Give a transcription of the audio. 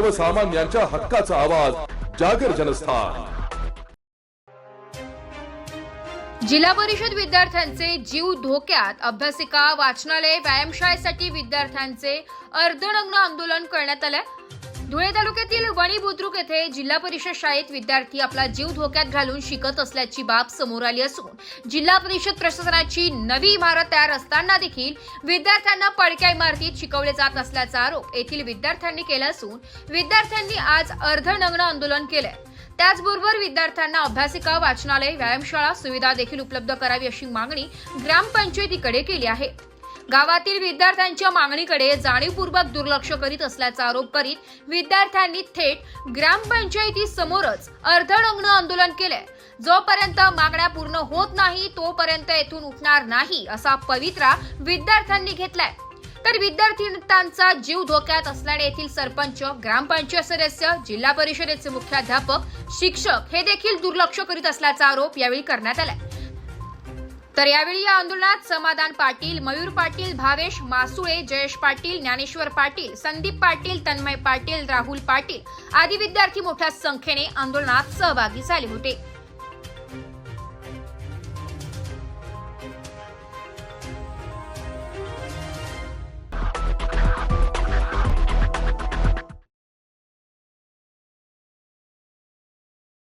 सर्वसामान्यांच्या हक्काचा आवाज जागर जनस्थान. जिल्हा परिषद विद्यार्थ्यांचे जीव धोक्यात. अभ्यासिका वाचनालय व्यायामशाळेसाठी विद्यार्थ्यांचे अर्धनग्न आंदोलन करण्यात आलंय. धुळे तालुक्यातील वणी बुद्रुक येथे जिल्हा परिषद शाळेत विद्यार्थी आपला जीव धोक्यात घालून शिकत असल्याची बाब समोर आली असून जिल्हा परिषद प्रशासनाची नवी इमारत तयार असताना देखील विद्यार्थ्यांना पडक्या इमारतीत शिकवले जात असल्याचा आरोप येथील विद्यार्थ्यांनी केला असून विद्यार्थ्यांनी आज अर्धनग्न आंदोलन केलंय. त्याचबरोबर विद्यार्थ्यांना अभ्यासिका वाचनालय व्यायामशाळा सुविधा देखील उपलब्ध करावी अशी मागणी ग्रामपंचायतीकडे केली आहे. गावातील विद्यार्थ्यांच्या मागणीकडे जाणीवपूर्वक दुर्लक्ष करीत असल्याचा आरोप करीत विद्यार्थ्यांनी थेट ग्रामपंचायती समोरच अर्धनग्न आंदोलन केलंय. जोपर्यंत मागण्या पूर्ण होत नाही तोपर्यंत येथून उठणार नाही असा पवित्रा विद्यार्थ्यांनी घेतलाय. तर विद्यार्थ्यांचा जीव धोक्यात असल्याने येथील सरपंच ग्रामपंचायत सदस्य जिल्हा परिषदेचे मुख्याध्यापक शिक्षक हे देखील दुर्लक्ष करीत असल्याचा आरोप यावेळी करण्यात आलाय. तर यावेळी या आंदोलनात समाधान पाटील मयूर पाटील भावेश मासुळे जयेश पाटील ज्ञानेश्वर पाटील संदीप पाटील तन्मय पाटील राहुल पाटील आदी विद्यार्थी मोठ्या संख्येने आंदोलनात सहभागी झाले होते.